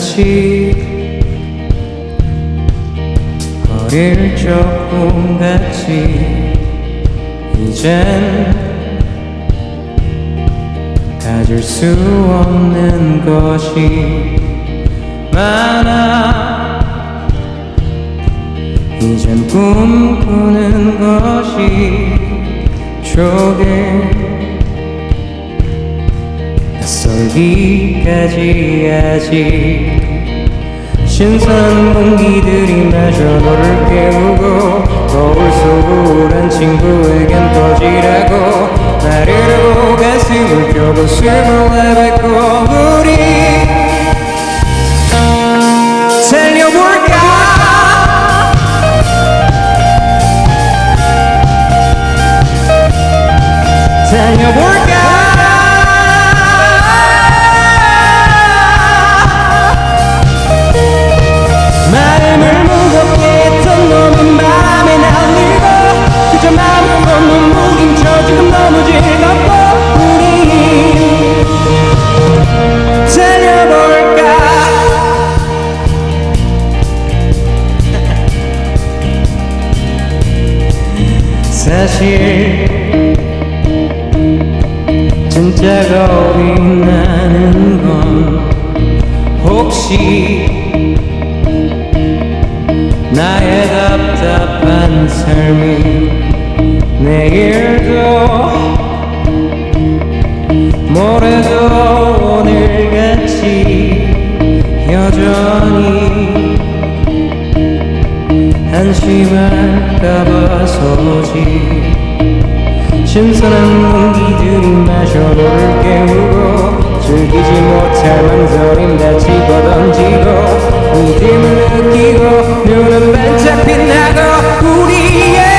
마치 어릴 적 꿈같이 이젠 가질 수 없는 것이 많아. 이젠 꿈꾸는 것이 조금 낯설기까지 아직 신선한 공기들이 마저 너를 깨우고 거울 속을 한 친구에겐 꺼지라고 나를 하고 가슴을 펴고 숨을 내뱉고 우리 살려볼까? 달려볼까 삶이 내일도 모레도 오늘같이 여전히 한심할까 봐 서지 신선한 공기들이 마셔 너를 깨우고 즐기지 못할 망설임 다 집어던지고 믿음을 느끼고 눈은 반짝 빛나고 우리 yeah.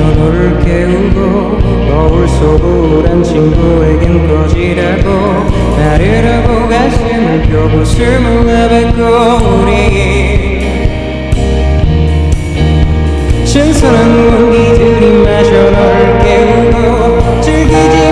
너를 깨우고 거울 속을 한 친구에겐 꺼지라고 나를 하고 가슴을 펴고 숨을 내뱉고 우리 신선한 공기들이 마셔 너를 깨우고 즐기지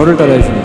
저를 따라 해 주시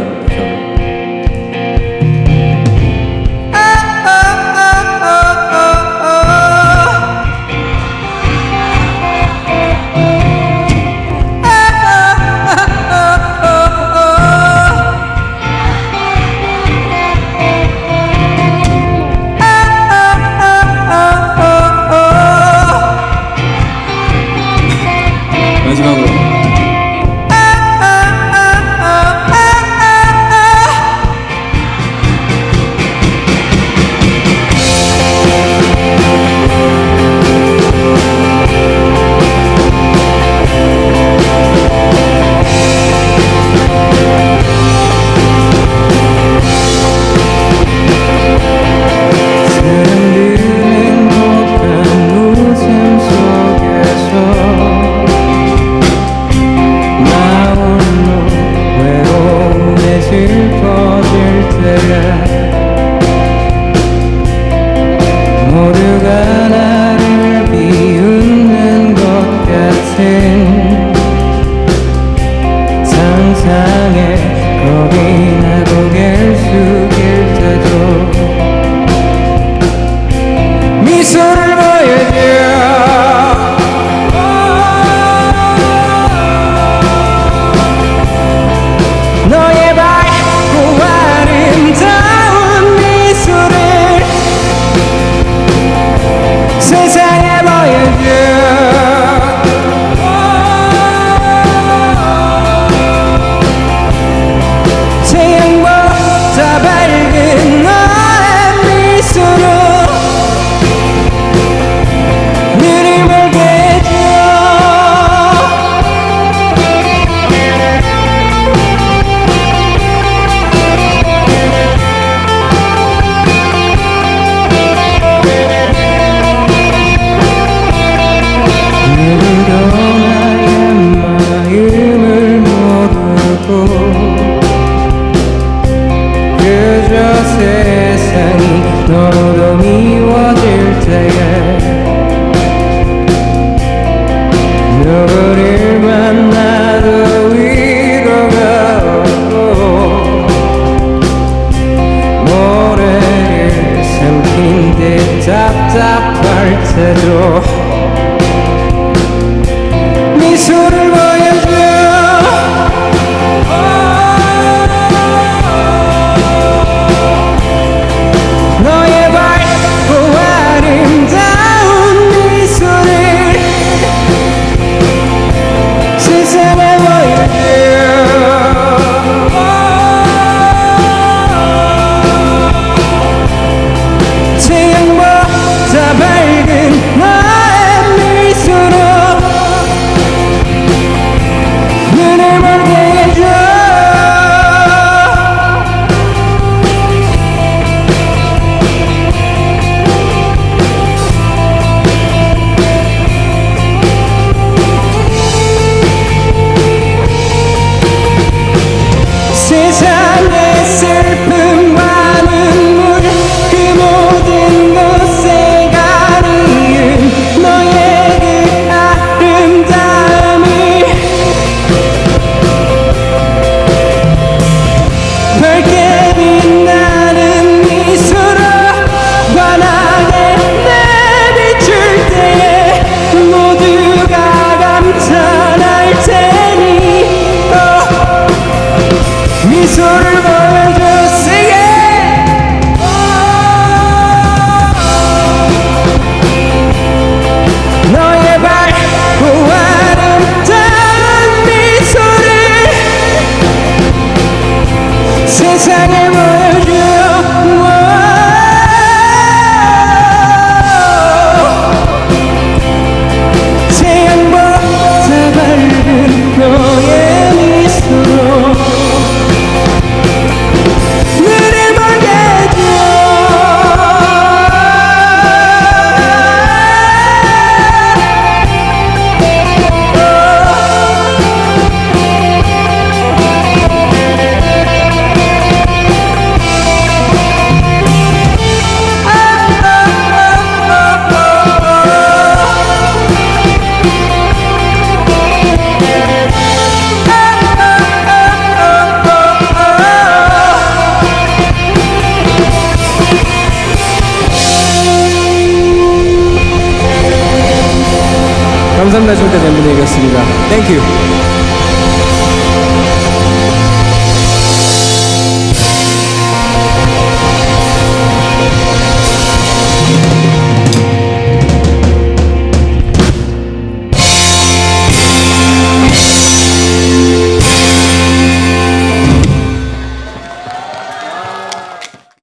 감사합니다 지금까지 엠블레이였습니다. 땡큐